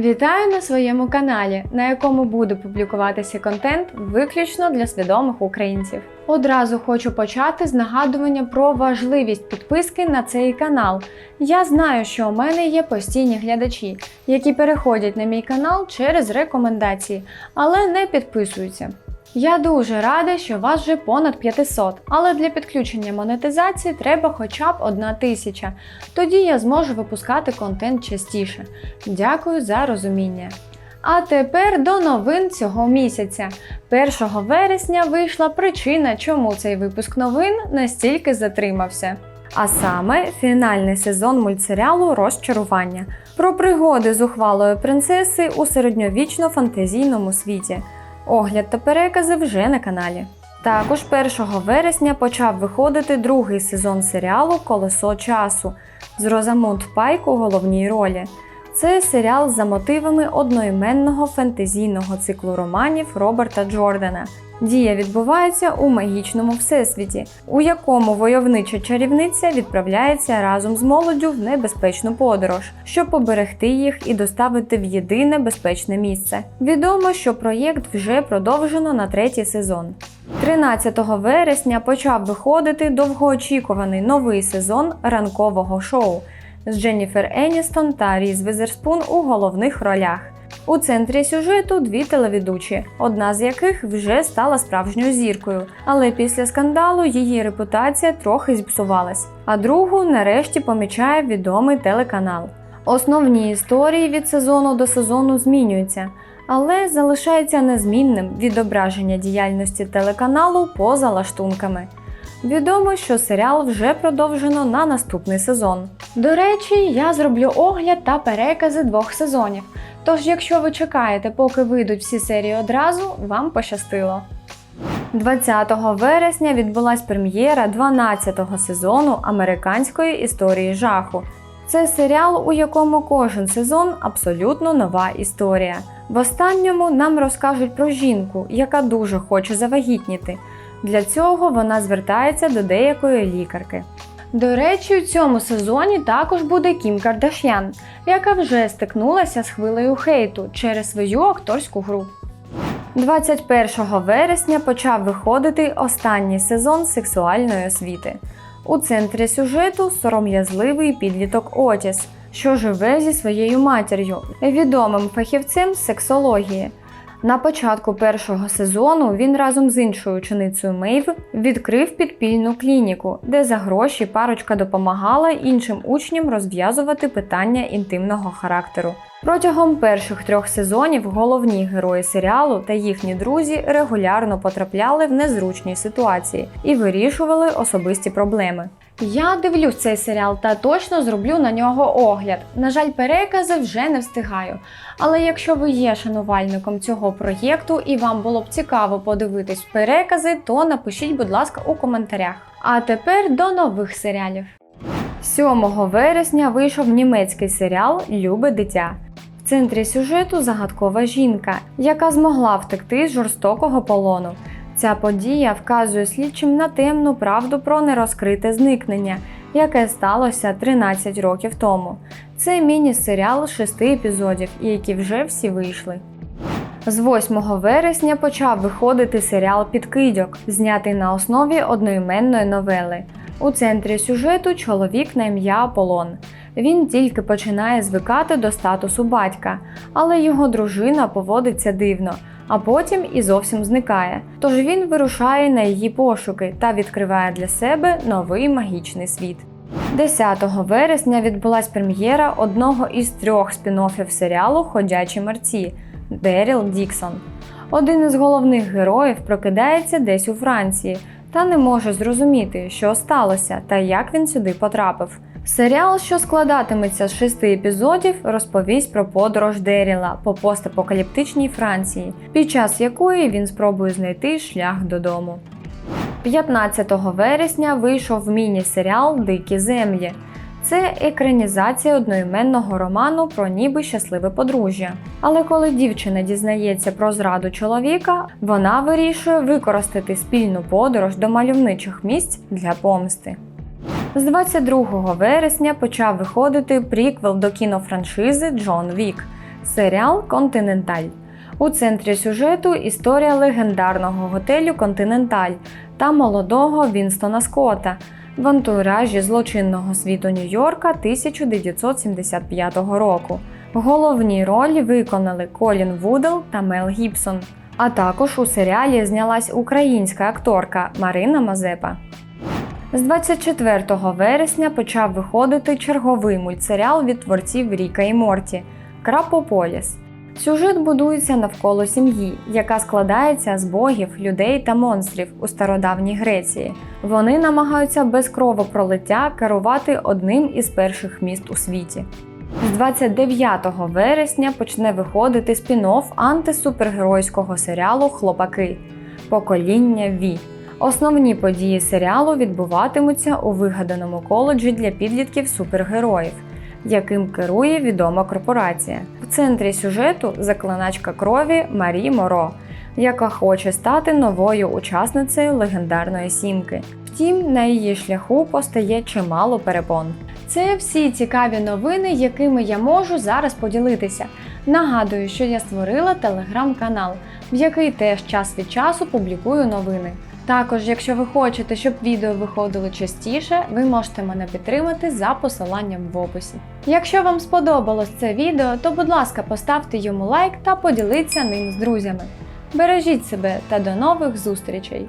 Вітаю на своєму каналі, на якому буду публікуватися контент виключно для свідомих українців. Одразу хочу почати з нагадування про важливість підписки на цей канал. Я знаю, що у мене є постійні глядачі, які переходять на мій канал через рекомендації, але не підписуються. Я дуже рада, що вас вже понад 500, але для підключення монетизації треба хоча б одна тисяча. Тоді я зможу випускати контент частіше. Дякую за розуміння. А тепер до новин цього місяця. 1 вересня вийшла причина, чому цей випуск новин настільки затримався. А саме фінальний сезон мультсеріалу Розчарування про пригоди зухвалої принцеси у середньовічно-фантазійному світі. Огляд та перекази вже на каналі. Також 1 вересня почав виходити другий сезон серіалу Колесо часу з Розамунд Пайк у головній ролі. Це серіал за мотивами одноіменного фентезійного циклу романів Роберта Джордана. Дія відбувається у магічному всесвіті, у якому войовнича чарівниця відправляється разом з молоддю в небезпечну подорож, щоб поберегти їх і доставити в єдине безпечне місце. Відомо, що проєкт вже продовжено на третій сезон. 13 вересня почав виходити довгоочікуваний новий сезон ранкового шоу з Дженніфер Еністон та Різ Візерспун у головних ролях. У центрі сюжету дві телеведучі, одна з яких вже стала справжньою зіркою, але після скандалу її репутація трохи зіпсувалась, а другу нарешті помічає відомий телеканал. Основні історії від сезону до сезону змінюються, але залишається незмінним відображення діяльності телеканалу поза лаштунками. Відомо, що серіал вже продовжено на наступний сезон. До речі, я зроблю огляд та перекази двох сезонів. Тож, якщо ви чекаєте, поки вийдуть всі серії одразу, вам пощастило. 20 вересня відбулась прем'єра 12-го сезону американської історії жаху. Це серіал, у якому кожен сезон абсолютно нова історія. В останньому нам розкажуть про жінку, яка дуже хоче завагітніти. Для цього вона звертається до деякої лікарки. До речі, у цьому сезоні також буде Кім Кардаш'ян, яка вже стикнулася з хвилею хейту через свою акторську гру. 21 вересня почав виходити останній сезон сексуальної освіти. У центрі сюжету сором'язливий підліток Отіс, що живе зі своєю матір'ю, відомим фахівцем сексології. На початку першого сезону він разом з іншою ученицею Мейв відкрив підпільну клініку, де за гроші парочка допомагала іншим учням розв'язувати питання інтимного характеру. Протягом перших трьох сезонів головні герої серіалу та їхні друзі регулярно потрапляли в незручні ситуації і вирішували особисті проблеми. Я дивлюсь цей серіал та точно зроблю на нього огляд. На жаль, перекази вже не встигаю. Але якщо ви є шанувальником цього проєкту і вам було б цікаво подивитись перекази, то напишіть, будь ласка, у коментарях. А тепер до нових серіалів. 7 вересня вийшов німецький серіал Любе дитя. В центрі сюжету загадкова жінка, яка змогла втекти з жорстокого полону. Ця подія вказує слідчим на темну правду про нерозкрите зникнення, яке сталося 13 років тому. Це міні-серіал шести епізодів, які вже всі вийшли. З 8 вересня почав виходити серіал Підкидьок, знятий на основі одноіменної новели. У центрі сюжету чоловік на ім'я Аполлон. Він тільки починає звикати до статусу батька, але його дружина поводиться дивно, а потім і зовсім зникає. Тож він вирушає на її пошуки та відкриває для себе новий магічний світ. 10 вересня відбулась прем'єра одного із трьох спін-оффів серіалу Ходячі мерці Деріл Діксон. Один із головних героїв прокидається десь у Франції та не може зрозуміти, що сталося та як він сюди потрапив. Серіал, що складатиметься з шести епізодів, розповість про подорож Деріла по постапокаліптичній Франції, під час якої він спробує знайти шлях додому. 15 вересня вийшов міні-серіал Дикі землі. Це екранізація одноіменного роману про ніби щасливе подружжя. Але коли дівчина дізнається про зраду чоловіка, вона вирішує використати спільну подорож до мальовничих місць для помсти. З 22 вересня почав виходити приквел до кінофраншизи Джон Вік. Серіал Континенталь. У центрі сюжету історія легендарного готелю Континенталь та молодого Вінстона Скотта в антуражі злочинного світу Нью-Йорка 1975 року. Головні ролі виконали Колін Вудел та Мел Гібсон. А також у серіалі знялась українська акторка Марина Мазепа. З 24 вересня почав виходити черговий мультсеріал від творців Ріка і Морті Крапополіс. Сюжет будується навколо сім'ї, яка складається з богів, людей та монстрів у стародавній Греції. Вони намагаються без кровопролиття керувати одним із перших міст у світі. З 29 вересня почне виходити спін-офф антисупергеройського серіалу Хлопаки Покоління Ві. Основні події серіалу відбуватимуться у вигаданому коледжі для підлітків супергероїв, яким керує відома корпорація. В центрі сюжету заклиначка крові Марі Моро, яка хоче стати новою учасницею легендарної сімки. Втім, на її шляху постає чимало перепон. Це всі цікаві новини, якими я можу зараз поділитися. Нагадую, що я створила телеграм-канал, в який теж час від часу публікую новини. Також, якщо ви хочете, щоб відео виходило частіше, ви можете мене підтримати за посиланням в описі. Якщо вам сподобалось це відео, то будь ласка, поставте йому лайк та поділіться ним з друзями. Бережіть себе та до нових зустрічей!